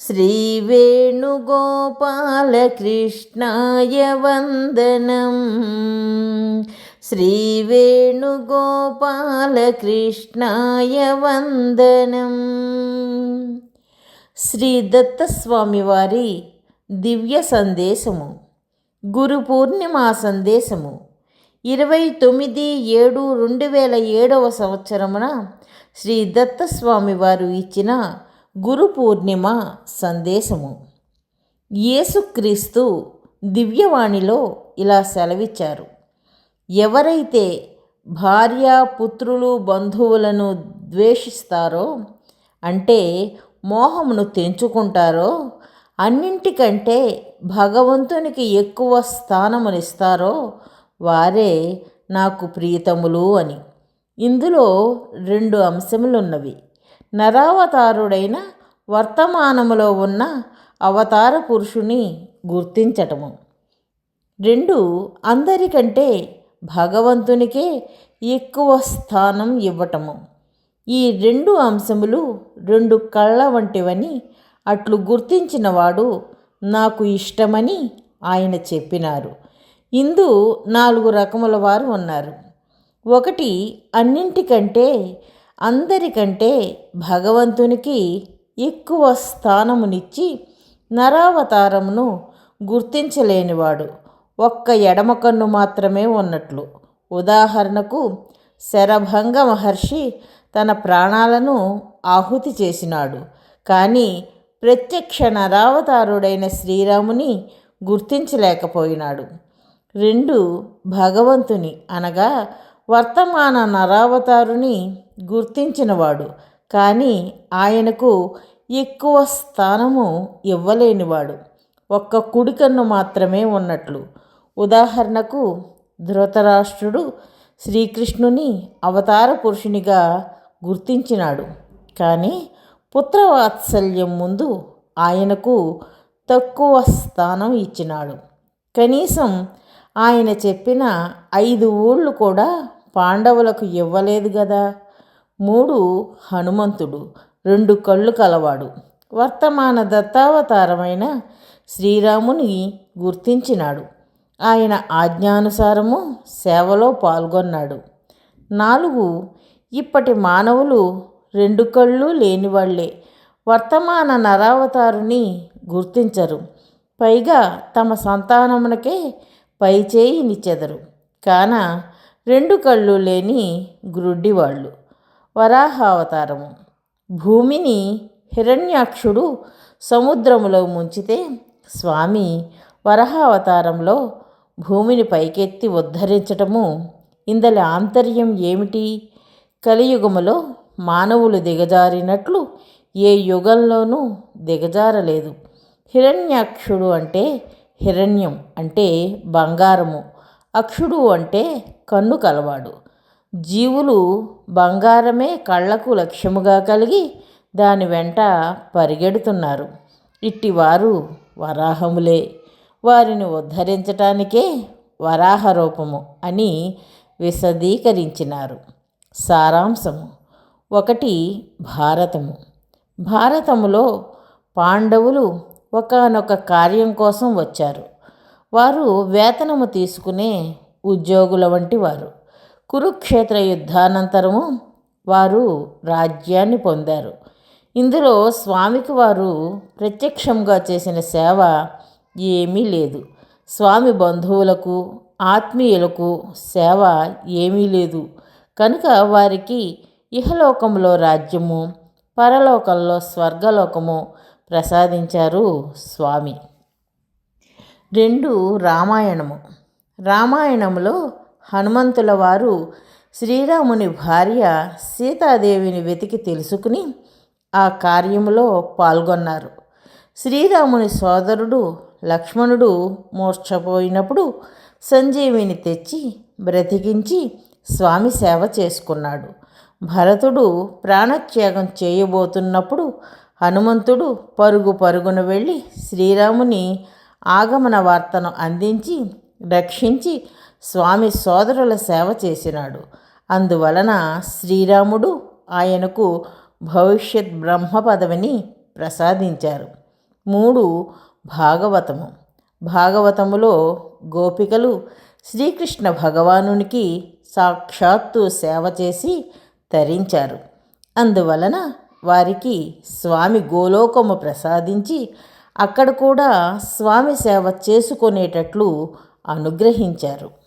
श्रीवेणुगोपालकृष्णाय वन्दनम् శ్రీవేణుగోపాలకృష్ణాయ వందనం శ్రీ దత్తస్వామి వారి దివ్య సందేశము గురు పూర్ణిమ సందేశము ఇరవై తొమ్మిది ఏడు రెండు వేల ఏడవ సంవత్సరమున శ్రీ దత్తస్వామి వారు ఇచ్చిన గురు పూర్ణిమ సందేశము. యేసుక్రీస్తు దివ్యవాణిలో ఇలా సెలవిచ్చారు. ఎవరైతే భార్య పుత్రులు బంధువులను ద్వేషిస్తారో అంటే మోహమును తెంచుకుంటారో అన్నింటికంటే భగవంతునికి ఎక్కువ స్థానమునిస్తారో వారే నాకు ప్రియతములు అని. ఇందులో రెండు అంశములున్నవి. నరావతారుడైన వర్తమానములో ఉన్న అవతార పురుషుని గుర్తించటము. రెండు అందరికంటే భగవంతునికే ఎక్కువ స్థానం ఇవ్వటము. ఈ రెండు అంశములు రెండు కళ్ళ వంటివని అట్లు గుర్తించినవాడు నాకు ఇష్టమని ఆయన చెప్పినారు. ఇందు నాలుగు రకముల వారు ఉన్నారు. ఒకటి అన్నింటికంటే అందరికంటే భగవంతునికి ఎక్కువ స్థానమునిచ్చి నరావతారమును గుర్తించలేనివాడు. ఒక్క ఎడమ కన్ను మాత్రమే ఉన్నట్లు. ఉదాహరణకు శరభంగ మహర్షి తన ప్రాణాలను ఆహుతి చేసినాడు. కానీ ప్రత్యక్ష నరావతారుడైన శ్రీరాముని గుర్తించలేకపోయినాడు. రెండు భగవంతుని అనగా వర్తమాన నరావతారుని గుర్తించినవాడు. కానీ ఆయనకు ఎక్కువ స్థానము ఇవ్వలేనివాడు. ఒక్క కుడికన్ను మాత్రమే ఉన్నట్లు. ఉదాహరణకు ధృతరాష్ట్రుడు శ్రీకృష్ణుని అవతార పురుషునిగా గుర్తించినాడు. కానీ పుత్రవాత్సల్యం ముందు ఆయనకు తక్కువ స్థానం ఇచ్చినాడు. కనీసం ఆయన చెప్పిన ఐదు ఊళ్ళు కూడా పాండవులకు ఇవ్వలేదు కదా మూడు హనుమంతుడు రెండు కళ్ళు కలవాడు. వర్తమాన దత్తావతారమైన శ్రీరాముని గుర్తించినాడు. ఆయన ఆజ్ఞానుసారము సేవలో పాల్గొన్నాడు. నాలుగు ఇప్పటి మానవులు రెండు కళ్ళు లేనివాళ్ళే. వర్తమాన నరావతారుని గుర్తించరు. పైగా తమ సంతానమునకే పైచేయినిచ్చెదరు కాన రెండు కళ్ళు లేని గ్రుడ్డివాళ్ళు వరాహావతారము. భూమిని హిరణ్యాక్షుడు సముద్రములో ముంచితే స్వామి వరహావతారంలో భూమిని పైకెత్తి ఉద్ధరించటము. ఇందలి ఆంతర్యం ఏమిటి? కలియుగములో మానవులు దిగజారినట్లు ఏ యుగంలోనూ దిగజారలేదు. హిరణ్యాక్షుడు అంటే హిరణ్యం అంటే బంగారము. అక్షుడు అంటే కన్ను కలవాడు జీవులు బంగారమే కళ్ళకు లక్ష్యముగా కలిగి దాని వెంట పరిగెడుతున్నారు. ఇట్టివారు వరాహములే. వారిని ఉద్ధరించటానికే వరాహ రూపము అని విశదీకరించినారు. సారాంశము. ఒకటి భారతము. భారతములో పాండవులు ఒకనొక కార్యం కోసం వచ్చారు. వారు వేతనము తీసుకునే ఉద్యోగుల వంటి వారు. కురుక్షేత్ర యుద్ధానంతరము వారు రాజ్యాన్ని పొందారు. ఇందులో స్వామికి వారు ప్రత్యక్షంగా చేసిన సేవ ఏమీ లేదు. స్వామి బంధువులకు ఆత్మీయులకు సేవ ఏమీ లేదు. కనుక వారికి ఇహలోకంలో రాజ్యము పరలోకంలో స్వర్గలోకము ప్రసాదించారు స్వామి. రెండు రామాయణము. రామాయణంలో హనుమంతుల వారు శ్రీరాముని భార్య సీతాదేవిని వెతికి తెలుసుకుని ఆ కార్యములో పాల్గొన్నారు. శ్రీరాముని సోదరుడు లక్ష్మణుడు మూర్ఛపోయినప్పుడు సంజీవిని తెచ్చి బ్రతికించి స్వామి సేవ చేసుకున్నాడు. భరతుడు ప్రాణత్యాగం చేయబోతున్నప్పుడు హనుమంతుడు పరుగు పరుగున వెళ్ళి శ్రీరాముని ఆగమన వార్తను అందించి రక్షించి స్వామి సోదరుల సేవ చేసినాడు. అందువలన శ్రీరాముడు ఆయనకు భవిష్యత్ బ్రహ్మ పదవిని ప్రసాదించారు. మూడు భాగవతము. భాగవతములో గోపికలు శ్రీకృష్ణ భగవానునికి సాక్షాత్తు సేవ చేసి తరించారు. అందువలన వారికి స్వామి గోలోకము ప్రసాదించి అక్కడ కూడా స్వామి సేవ చేసుకునేటట్లు అనుగ్రహించారు.